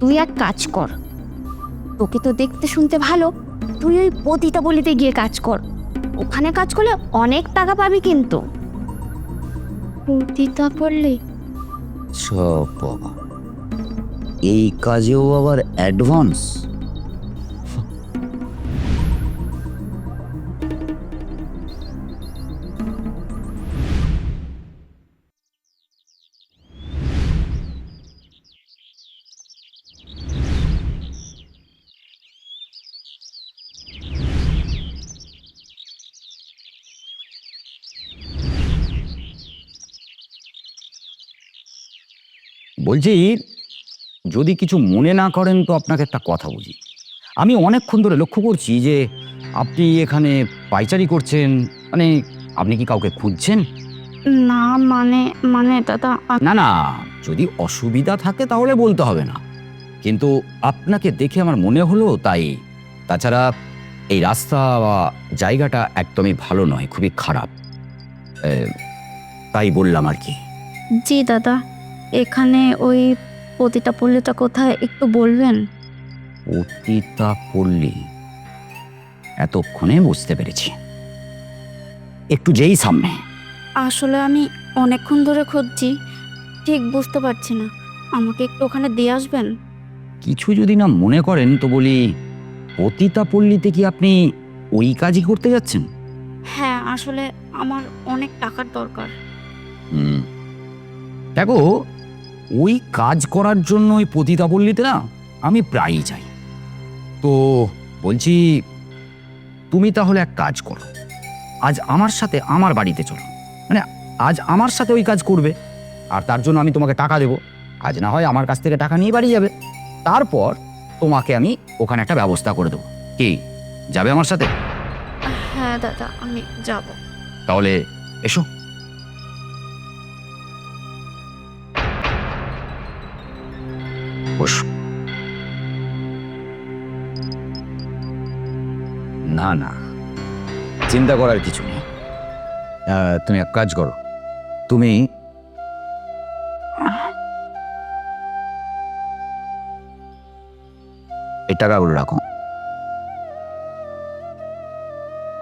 তুই এক কাজ কর। তোকে তো দেখতে শুনতে ভালো। তুই ওই পতিতা বলিতে গিয়ে কাজ কর। ওখানে কাজ করলে অনেক টাকা পাবি কিন্তু। পতিতা পড়লে সব বাবা। এই কাজেও আবার অ্যাডভান্স বলছি যদি কিছু মনে না করেন তো আপনাকে একটা কথা বুঝি আমি অনেকক্ষণ ধরে লক্ষ্য করছি যে আপনি এখানে পাইচারি করছেন মানে আপনি কি কাউকে খুঁজছেন? না মানে মানে দাদা না না যদি অসুবিধা থাকে তাহলে বলতে হবে না। কিন্তু আপনাকে দেখে আমার মনে হলো তাই। তাছাড়া এই রাস্তা বা জায়গাটা একদমই ভালো নয় খুবই খারাপ। তাই বললাম আর কি। জি দাদা। এখানে ওই পতিতা পল্লীটা কোথায় একটু বলবেন? পতিতা পল্লী? এতক্ষণে বুঝতে পেরেছি। একটু যেই সামনে। আসলে আমি অনেকক্ষণ ধরে খুঁজছি ঠিক বুঝতে পারছি না। আমাকে একটু ওখানে দিয়ে আসবেন? কিছু যদি না মনে করেন তো বলি পতিতা পল্লীতে কি আপনি ওই কাজই করতে যাচ্ছেন? হ্যাঁ আসলে আমার অনেক টাকার দরকার। হুম। দেখো ওই কাজ করার জন্য ওই পতিতা পল্লীতে না আমি প্রায়ই যাই। তো বলছি তুমি তাহলে এক কাজ করো। আজ আমার সাথে আমার বাড়িতে চলো। মানে আজ আমার সাথে ওই কাজ করবে। আর তার জন্য আমি তোমাকে টাকা দেবো। আজ না হয় আমার কাছ থেকে টাকা নিয়ে বাড়ি যাবে। তারপর তোমাকে আমি ওখানে একটা ব্যবস্থা করে দেবো। কি যাবে আমার সাথে? হ্যাঁ দাদা আমি যাব। তাহলে এসো। না না। চিন্তা করার কিছু নেই। তুমি এক কাজ করো। তুমি এই টাকাগুলো রাখো।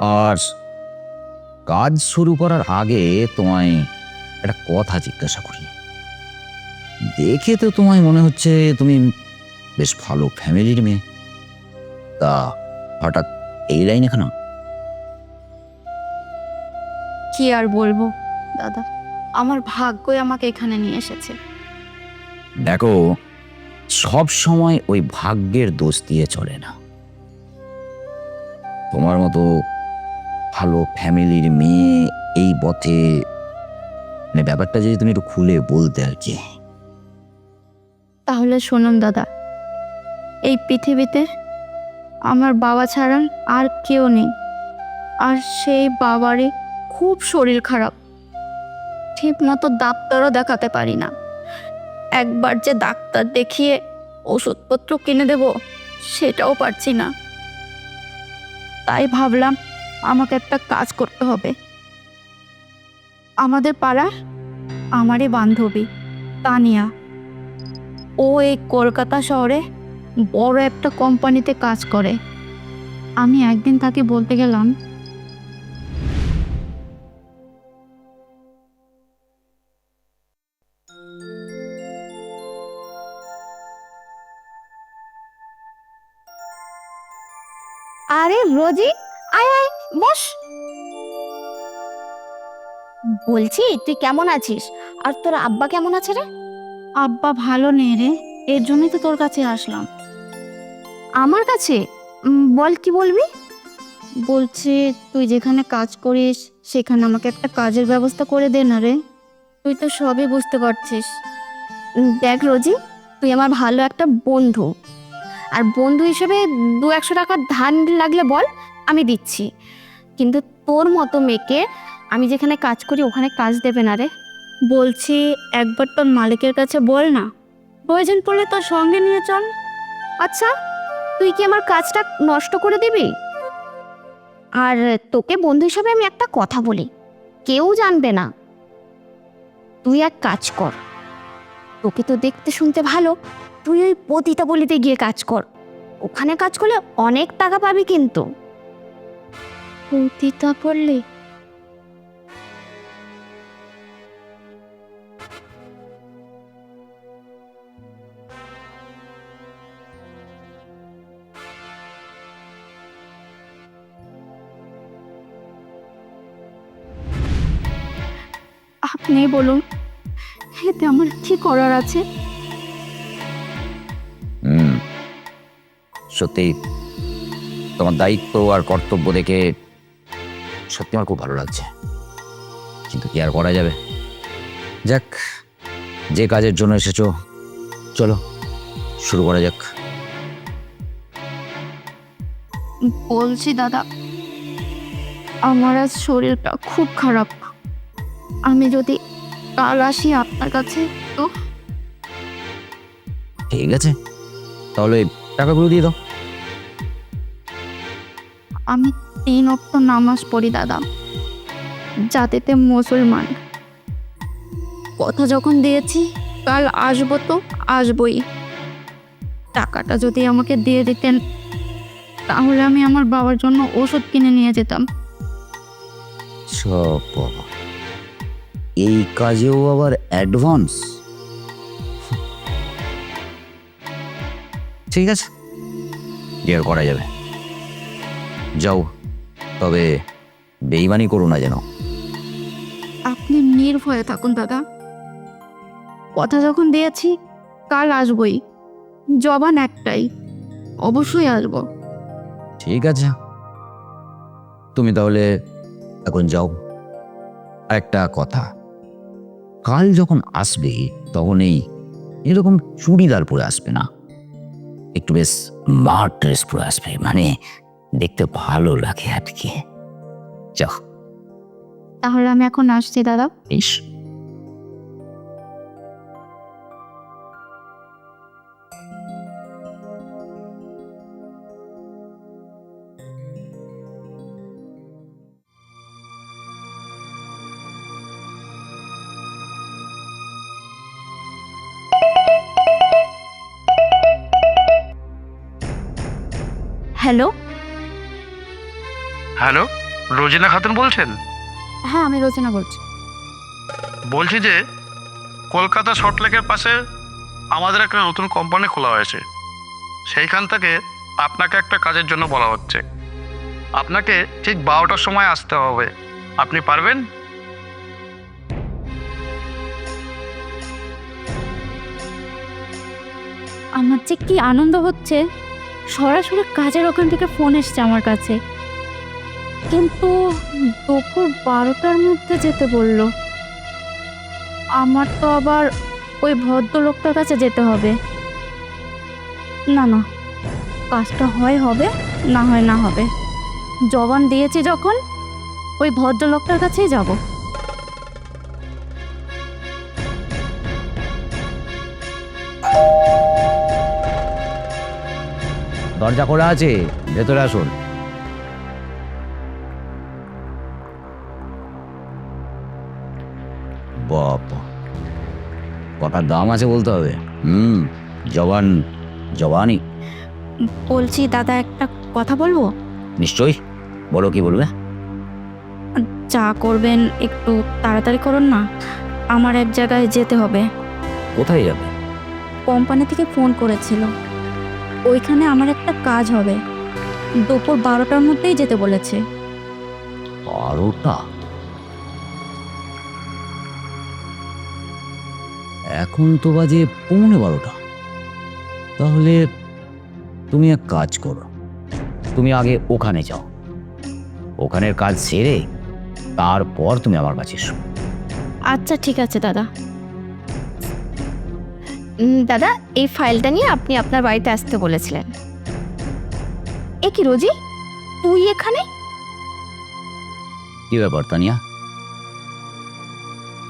আর কাজ শুরু করার আগে তোমায় একটা কথা জিজ্ঞাসা করি। দেখে তো তোমায় মনে হচ্ছে তুমি বেশ ভালো ফ্যামিলির মেয়ে। তা হঠাৎ এই লাইন কেন কি আর বলব দাদা? আমার ভাগ্যই আমাকে এখানে নিয়ে এসেছে। দেখো সব সময় ওই ভাগ্যের দোষ দিয়ে চলে না। তোমার মতো ভালো ফ্যামিলির মেয়ে এই পথে মানে ব্যাপারটা যদি তুমি একটু খুলে বলতে আর কি। তাহলে শুনুন দাদা এই পৃথিবীতে আমার বাবা ছাড়া আর কেউ নেই। আর সেই বাবারই খুব শরীর খারাপ। ঠিক মতো ডাক্তারও দেখাতে পারি না। একবার যে ডাক্তার দেখিয়ে ওষুধপত্র কিনে দেব, সেটাও পারছি না। তাই ভাবলাম আমাকে একটা কাজ করতে হবে। আমাদের পাড়ার আমারই বান্ধবী, তানিয়া। ও এই কলকাতা শহরে বড় একটা কোম্পানিতে কাজ করে। আমি একদিন তাকে বলতে গেলাম আরে রোজি আয় আয় বস। বলছি তুই কেমন আছিস? আর তোর আব্বা কেমন আছে রে? আব্বা ভালো নেই রে। এর জন্যই তো তোর কাছে আসলাম। আমার কাছে? বল কি বলবি? বলছি তুই যেখানে কাজ করিস সেখানে আমাকে একটা কাজের ব্যবস্থা করে দে না রে। তুই তো সবই বুঝতে পারছিস। দেখ রোজি তুই আমার ভালো একটা বন্ধু। আর বন্ধু হিসেবে দু একশো টাকা ধান লাগলে বল আমি দিচ্ছি। কিন্তু তোর মতো মেয়েকে আমি যেখানে কাজ করি ওখানে কাজ দেবে না রে। বলছি একবার তোর মালিকের কাছে বল না। প্রয়োজন পড়লে তোর সঙ্গে নিয়ে চল। আচ্ছা তুই কি আমার কাজটা নষ্ট করে দিবি? আর তোকে বন্ধু হিসাবে আমি একটা কথা বলি, কেউ জানবে না। তুই এক কাজ কর, তোকে তো দেখতে শুনতে ভালো, তুই ওই পতিতা বলিতে গিয়ে কাজ কর। ওখানে কাজ করলে অনেক টাকা পাবি কিন্তু। পতিতা পড়লি আপনি বলুন এতে আমার কি করার আছে? হুম সত্যি তোমার দায়িত্ব আর কর্তব্য দেখে সত্যি আমার খুব ভালো লাগছে। কিন্তু কি আর করা যাবে? যাক যে কাজের জন্য এসেছ চলো শুরু করা যাক। বলছি দাদা আমার আজ শরীরটা খুব খারাপ। আমি যদি কাল আসি আপনার কাছে তো? ঠিক আছে। তাহলে টাকাগুলো দিয়ে দাও। আমি তিন অক্ত নামাজ পড়ি দাদা। জাতিতে মুসলমান। কথা যখন দিয়েছি কাল আসব তো আসবই। টাকাটা যদি আমাকে দিয়ে দিতেন তাহলে আমি আমার বাবার জন্য ওষুধ কিনে নিয়ে যেতাম। সব বাবা। এই কাজেও আবার অ্যাডভান্স ঠিক আছে আর করা যাবে। যাও তবে বেইমানি করো না যেন। আপনি নির্ভয়ে থাকুন দাদা। কথা যখন দিয়েছি কাল আসবই। জবান একটাই অবশ্যই আসব। ঠিক আছে। তুমি তাহলে এখন যাও। একটা কথা কাল যখন আসবে তখন এই এরকম চুড়িদার পরে আসবে না? একটু বেশ মার ড্রেস পরে আসবে মানে দেখতে ভালো লাগে আর কি যাও তাহলে আমি এখন আসছি দাদা। বেশ হ্যালো? হ্যালো রোজিনা খাতুন বলছেন? হ্যাঁ আমি রচনা বলছি। বলছি যে কলকাতা সল্টলেকের পাশে আমাদের একটা নতুন কোম্পানি খোলা হয়েছে। সেইখান থেকে আপনাকে একটা কাজের জন্য বলা হচ্ছে। আপনাকে ঠিক বারোটার সময় আসতে হবে। আপনি পারবেন? আমার যে কি আনন্দ হচ্ছে। সরাসরি কাজের ওখান থেকে ফোন এসছে আমার কাছে। কিন্তু দুপুর বারোটার মধ্যে যেতে বলল। আমার তো আবার ওই ভদ্রলোকটার কাছে যেতে হবে। না না, কাজটা হয় হবে, না হয় না হবে। জবান দিয়েছি যখন, ওই ভদ্রলোকটার কাছেই যাব। দরজা খোলা আছে ভেতরে আসুন। বাবা কথার দাম আছে বলতে হবে? হুম জবান জবানি। বলছি দাদা একটা কথা বলব? নিশ্চয়ই বলো কি বলবে? চা করবেন একটু তাড়াতাড়ি করুন না। আমার এক জায়গায় যেতে হবে। কোথায় যাবে? কোম্পানি থেকে ফোন করেছিল। ওইখানে আমার একটা কাজ হবে। দুপুর বারোটার মধ্যেই যেতে বলেছে। বারোটা? এখন তো বাজে পৌনে বারোটা। তাহলে তুমি এক কাজ করো। তুমি আগে ওখানে যাও। ওখানের কাজ সেরে তারপর তুমি আমার কাছে এসো। আচ্ছা ঠিক আছে দাদা। দাদা এই ফাইলটা নিয়ে আপনি আপনার বাড়িতে আসতে বলেছিলেন। এ কি রোজি? তুই এখানে? কি ব্যাপার তানিয়া?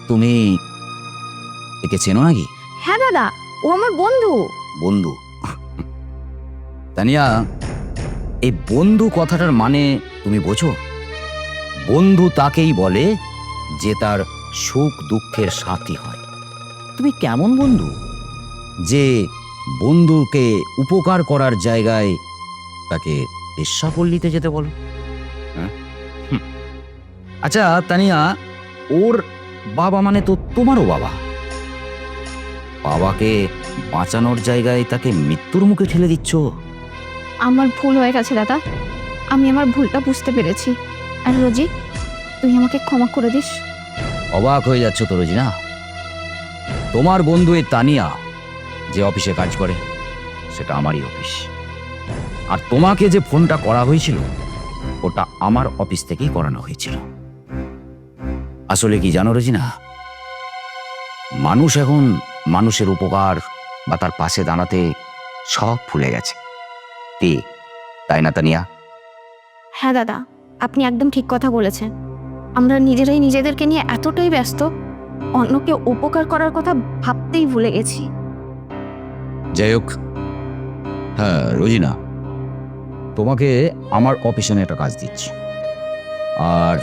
তুমি একে চেনো নাকি? হ্যাঁ দাদা ও আমার বন্ধু। বন্ধু? তানিয়া এই বন্ধু কথাটার মানে তুমি বোঝো? বন্ধু তাকেই বলে যে তার সুখ দুঃখের সাথী হয়। তুমি কেমন বন্ধু? যে বন্ধুকে উপকার করার জায়গায় তাকে পেশাপল্লিতে যেতে বলো। হ্যাঁ? আচ্ছা তানিয়া ওর বাবা মানে তো তোমারও বাবা। বাবাকে বাঁচানোর জায়গায় তাকে মৃত্যুর মুখে ঠেলে দিচ্ছ। আমার ভুল হয়ে গেছে দাদা। আমি আমার ভুলটা বুঝতে পেরেছি। আর রোজি তুই আমাকে ক্ষমা করে দিস। অবাক হয়ে যাচ্ছ তো রোজিনা। তোমার বন্ধু এই তানিয়া। যে অফিসে কাজ করে, সেটা আমারই অফিস। আর তোমাকে যে ফোনটা করা হয়েছিল, ওটা আমার অফিস থেকেই করানো হয়েছিল। আসলে কি জানো রোজিনা? মানুষ এখন মানুষের উপকার বা তার পাশে দাঁড়াতে সব ভুলে গেছে। কি? তাই না, তানিয়া? হ্যাঁ দাদা, আপনি একদম ঠিক কথা বলেছেন। আমরা নিজেরাই নিজেদেরকে নিয়ে এতটাই ব্যস্ত, অন্যকে উপকার করার কথা ভাবতেই ভুলে গেছি। যাই হোক। হ্যাঁ রোজিনা তোমাকে আমার অফিসে একটা কাজ দিচ্ছি। আর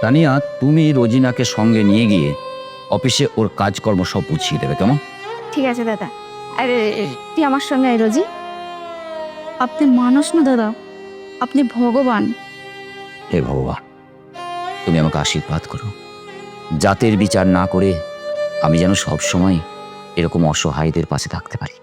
তানিয়া তুমি রোজিনাকে সঙ্গে নিয়ে গিয়ে অফিসে ওর কাজকর্ম সব বুঝিয়ে দেবে কেমন? ঠিক আছে দাদা। আরে তুই আমার সঙ্গে আয় রোজি। আপনি মানুষ না দাদা আপনি ভগবান। হে ভগবান তুমি আমাকে আশীর্বাদ করো। জাতের বিচার না করে আমি যেন সব সময় এরকম অসহায়দের পাশে থাকতে পারি।